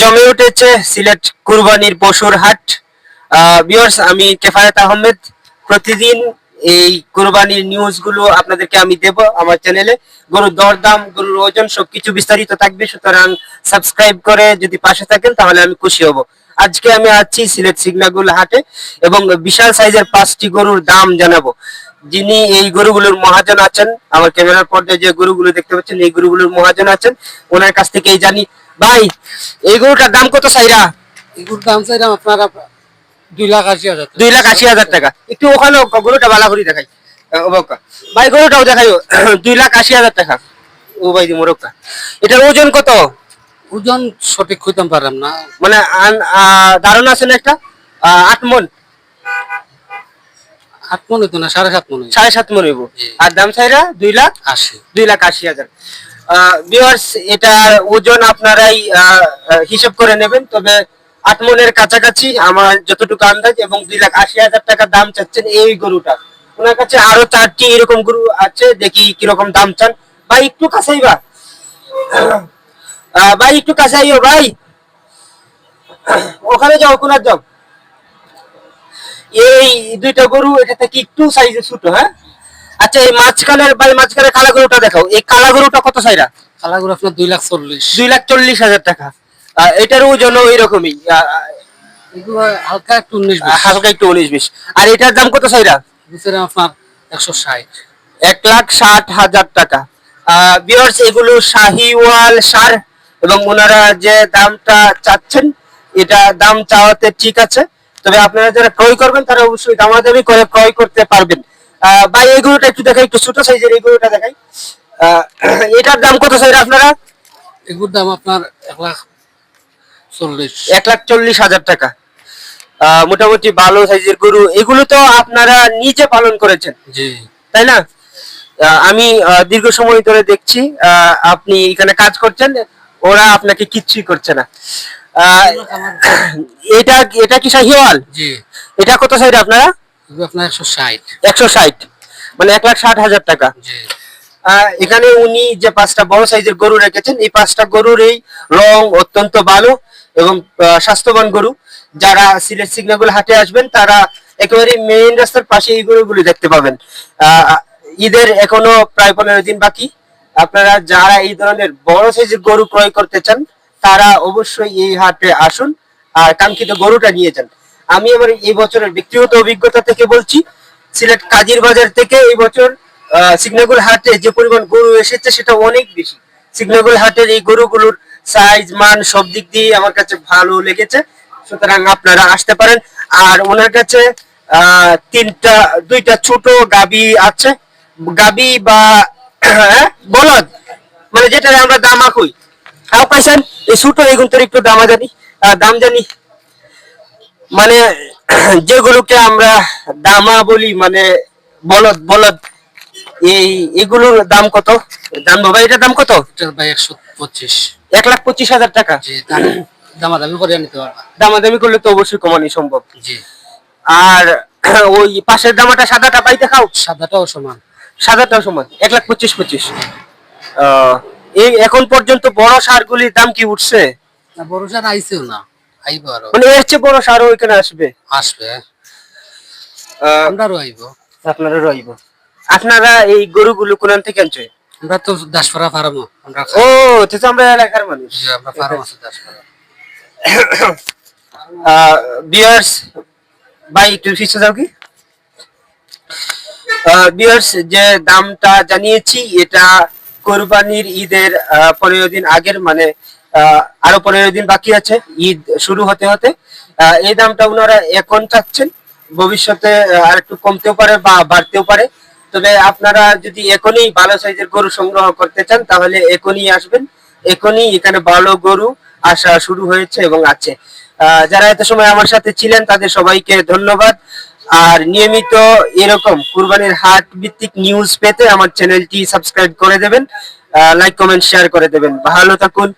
জমে উঠেছে সিলেট কুরবানির পশুর হাট। বিয়ার্স আমি কেফায়েত আহমেদ। প্রতিদিন এই কুরবানির নিউজগুলো আপনাদেরকে আমি দেব আমার চ্যানেলে গরুর দরদাম, গরুর ওজন সবকিছু বিস্তারিত থাকবে। সুতরাং সাবস্ক্রাইব করে যদি পাশে থাকেন, তাহলে আমি খুশি হব। আজকে আমি আছি সিলেট সিগনাগুল হাটে এবং বিশাল সাইজের পাঁচটি গরুর দাম জানাব। যিনি এই গরুগুলোর মহাজন আছেন, আমার ক্যামেরার পর্দায় যে গরুগুলো দেখতে পাচ্ছেন, এই গরুগুলোর মহাজন আছেন, ওনার কাছ থেকেই জানি। ভাই এই গরুটার দাম কত সাইরা এগুলোর দাম চাইলাম আপনারা দুই লাখ আশি হাজার দুই লাখ আশি হাজার টাকা। একটু ওখানে গরুটা বালা করে দেখাই। ভাই গরুটাও দেখাই দুই লাখ আশি হাজার টাকা। ও ভাই মোরক্কা এটার ওজন কত? ওজন সঠিক খুঁজতাম পারলাম না। মানে ধারণা আছে না একটা? আট মন। আট মন হইতো না সাড়ে সাত মন সাড়ে সাত মন হইব। আর দাম চাইরা দুই লাখ? আশি। দুই লাখ আশি হাজার। ভিউয়ার্স এটার ওজন আপনারাই হিসাব করে নেবেন। তবে আট মনের কাছাকাছি আমার যতটুকু আন্দাজ এবং দুই লাখ আশি হাজার টাকা দাম চাচ্ছেন এই গরুটা। ওনার কাছে আরও চারটি এরকম গরু আছে, দেখি কীরকম দাম চান। ভাই, একটু কাছেই বা। ভাই, একটু কাছে আইও ভাই। ওখানে যাও, কোনার যাও। এই দুইটা গরু এটা থেকে একটু সাইজে ছোট হ্যাঁ? আচ্ছা এই মাঝখানের ভাই মাঝখানে কালা গরুটা দেখাও। এই কালা গরুটা কত সাইরা? কালাগুলো আপনার দুই লাখ চল্লিশ। দুই লাখ চল্লিশ হাজার টাকা। এটার ওজন ওই রকমই এগুলো হালকা একটু উনিশ হালকা একটু উনিশ বিশ। আর এটার দাম কত সাইরা? বুঝছিলাম আপনার একশো ষাট। এক লাখ ষাট হাজার টাকা। বিয়ার্স এগুলো শাহিওয়াল সার এবং ওনারা যে দামটা চাচ্ছেন এটা দাম চাওয়াতে ঠিক আছে। তবে আপনারা যারা ক্রয় করবেন তারা অবশ্যই দামাদামি করে ক্রয় করতে পারবেন। ভাই এই গরুটা একটু দেখাই একটু ছোট সাইজের এই গরুটা দেখাই। এটার দাম কত সাইজ আপনারা? এগুলোর দাম আপনার এক লাখ চল্লিশ। এক লাখ চল্লিশ হাজার টাকা। মোটামুটি ভালো সাইজের গরু। এগুলো তো আপনারা নিজে পালন করেছেন। জি। তাই না? আমি দীর্ঘ সময় ধরে দেখছি আপনি এখানে কাজ করছেন ওরা আপনাকে কিচ্ছুই করছে না। এটা এটা কি শাহিওয়াল জি। এটা কত সাইড আপনারা? আপনার একশো ষাট। একশো ষাট। মানে এক লাখ ষাট হাজার টাকা। এখানে উনি যে পাঁচটা বড় সাইজের গরু রেখেছেন এই পাঁচটা গরুর এই রং অত্যন্ত ভালো এবং স্বাস্থ্যবান গরু। যারা সিলেট সিগনাগুলো হাটে আসবেন তারা একেবারে মেইন রাস্তার পাশে এই গরুগুলি দেখতে পাবেন। আহ, ঈদের এখনও প্রায় পনেরো দিন বাকি। আপনারা যারা এই ধরনের বড় সাইজের গরু ক্রয় করতে চান তারা অবশ্যই এই হাটে আসুন আর কাঙ্ক্ষিত গরুটা নিয়ে যান। আমি আমার এই বছরের ব্যক্তিগত অভিজ্ঞতা থেকে বলছি সিলেট কাজীর বাজার থেকে এই বছর সিগনাগুল হাটে যে পরিমাণ গরু এসেছে সেটা অনেক বেশি। সিগনাগুল হাটের এই গরুগুলোর সাইজ মান সব দিক দিয়ে আমার কাছে ভালো লেগেছে। সুতরাং আপনারা আসতে পারেন। আর ওনার কাছে তিনটা দুইটা ছোট গাবি আছে। গাবি বা হ্যাঁ, বলদ। মানে যেটা আমরা দামা হ্যাঁ পাইছেন এই ছোট এগুন তোর একটু দামা জানি। দাম জানি। মানে যেগুলোকে আমরা দামা বলি মানে বলদ বলদ এই এগুলোর দাম কত? দাম বাবা এটার দাম কত? ভাই একশো পঁচিশ। এক লাখ পঁচিশ হাজার টাকা। দামাদামি করে নিতে পারবা। দামাদামি করলে তো অবশ্যই কমানি সম্ভব। জি। আর ওই পাশের দামাটা সাদাটা পাইতে খাও? সাদাটাও সমান। সাদাটাও সমান এক লাখ পঁচিশ পঁচিশ। আহ, এই এখন পর্যন্ত বড় সারগুলির দাম কি উঠছে? বড় সার আইসেও না। আইব আরও। মানে এর চেয়ে বড় সারও এখানে আসবে। আসবে। আহ, আমরাও আইব। আপনারা রইব আপনারা এই গরুগুলো কোন থেকে আনছে? আমরা তো দাসপাড়া ফার্মও আমরা ও তো আমরা এলাকার মানুষ। আমরা ফার্ম আছে দাসপাড়া। বিয়ার্স ভাই একটু পিছিয়ে যাও কি? বিয়ার্স যে দামটা জানিয়েছি এটা কোরবানির ঈদের পনেরো দিন আগের মানে আরও পনেরো দিন বাকি আছে। ঈদ শুরু হতে হতে। এই দামটা ওনারা এখন চাচ্ছেন। ভবিষ্যতে আর একটু কমতেও পারে বা বাড়তেও পারে। তবে আপনারা যদি এখনই ভালো সাইজের গরু সংগ্রহ করতে চান, তাহলে এখনই আসবেন। এখনই এখানে ভালো গরু আসা শুরু হয়েছে এবং আছে। যারা এত সময় আমার সাথে ছিলেন, তাদের সবাইকে ধন্যবাদ। আর নিয়মিত এরকম কুরবানির হাট ভিত্তিক নিউজ পেতে আমার চ্যানেলটি সাবস্ক্রাইব করে দেবেন। লাইক কমেন্ট শেয়ার করে দেবেন। ভালো থাকুন।